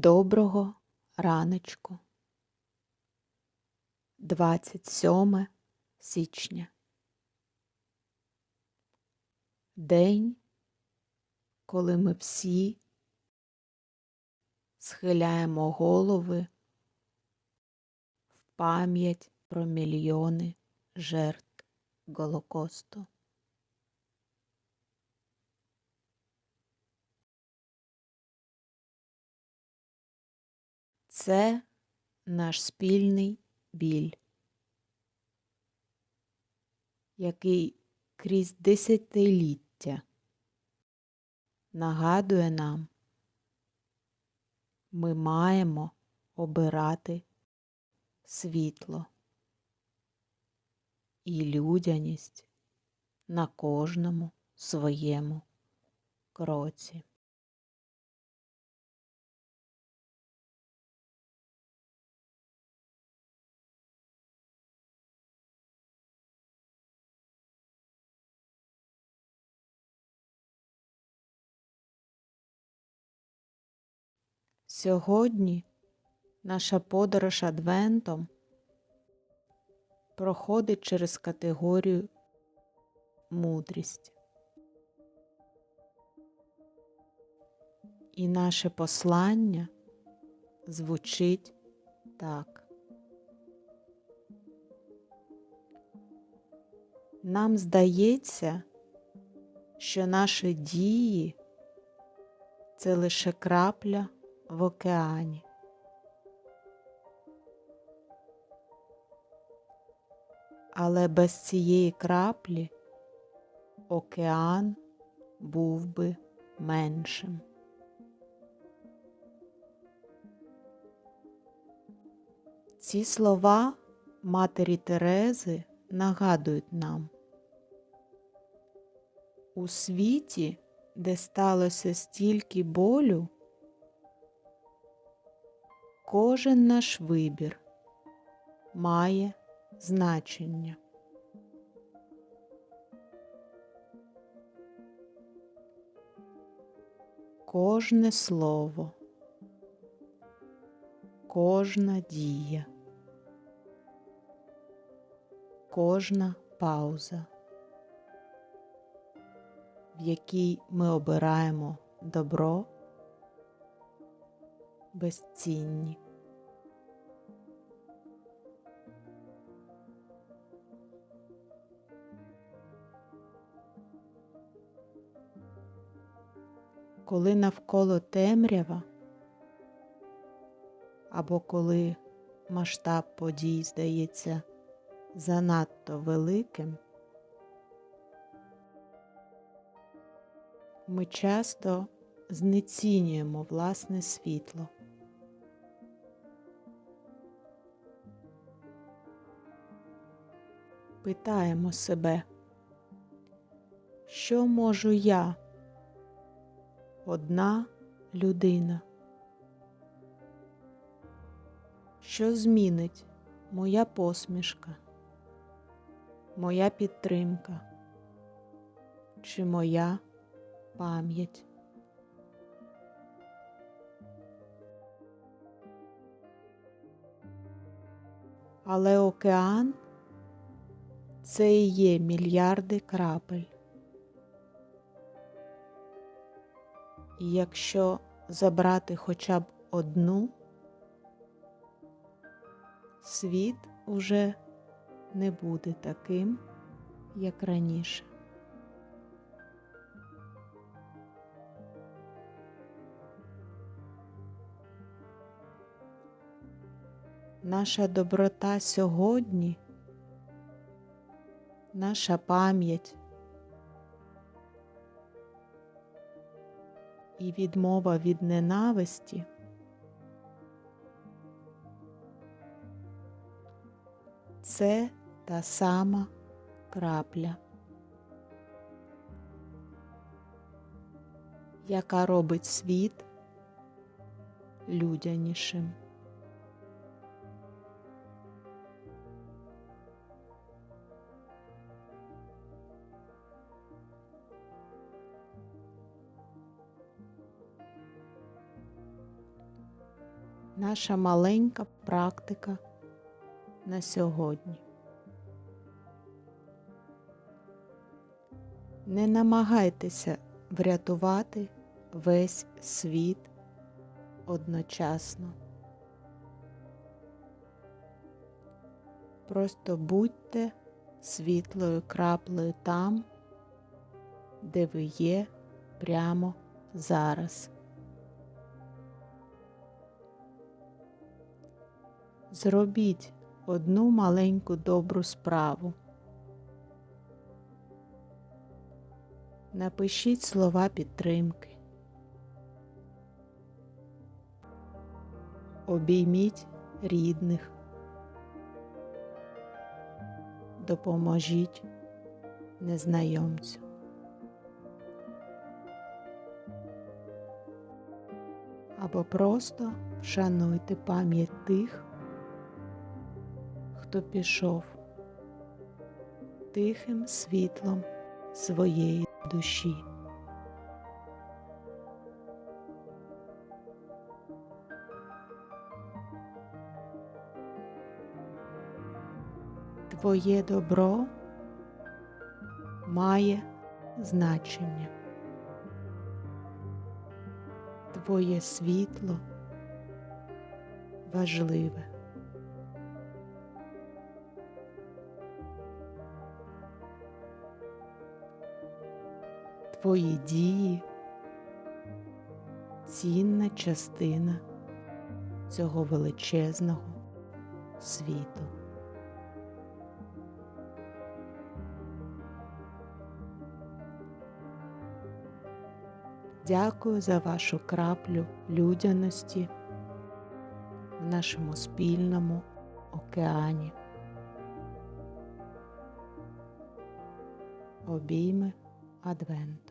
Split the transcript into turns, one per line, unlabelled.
Доброго раночку. 27 січня. День, коли ми всі схиляємо голови в пам'ять про мільйони жертв Голокосту. Це наш спільний біль, який крізь десятиліття нагадує нам, ми маємо обирати світло і людяність на кожному своєму кроці. Сьогодні наша подорож Адвентом проходить через категорію мудрість. І наше послання звучить так. Нам здається, що наші дії це лише крапля в океані. Але без цієї краплі океан був би меншим. Ці слова Матері Терези нагадують нам у світі, де сталося стільки болю, Кожен наш вибір має значення. Кожне слово, кожна дія, кожна пауза, в якій ми обираємо добро безцінні. Коли навколо темрява або коли масштаб подій здається занадто великим, ми часто знецінюємо власне світло. Питаємо себе, що можу я, одна людина, що змінить моя посмішка, моя підтримка чи моя пам'ять? Але океан це і є мільярди крапель. І якщо забрати хоча б одну, світ уже не буде таким, як раніше. Наша доброта сьогодні, наша пам'ять і відмова від ненависті це та сама крапля, яка робить світ людянішим. Наша маленька практика на сьогодні. Не намагайтеся врятувати весь світ одночасно. Просто будьте світлою краплею там, де ви є прямо зараз. Зробіть одну маленьку добру справу. Напишіть слова підтримки. Обійміть рідних. Допоможіть незнайомцю. Або просто шануйте пам'ять тих, хто пішов тихим світлом своєї душі. Твоє добро має значення. Твоє світло важливе. Твої дії цінна частина цього величезного світу. Дякую за вашу краплю людяності в нашому спільному океані. Обійми Адвент.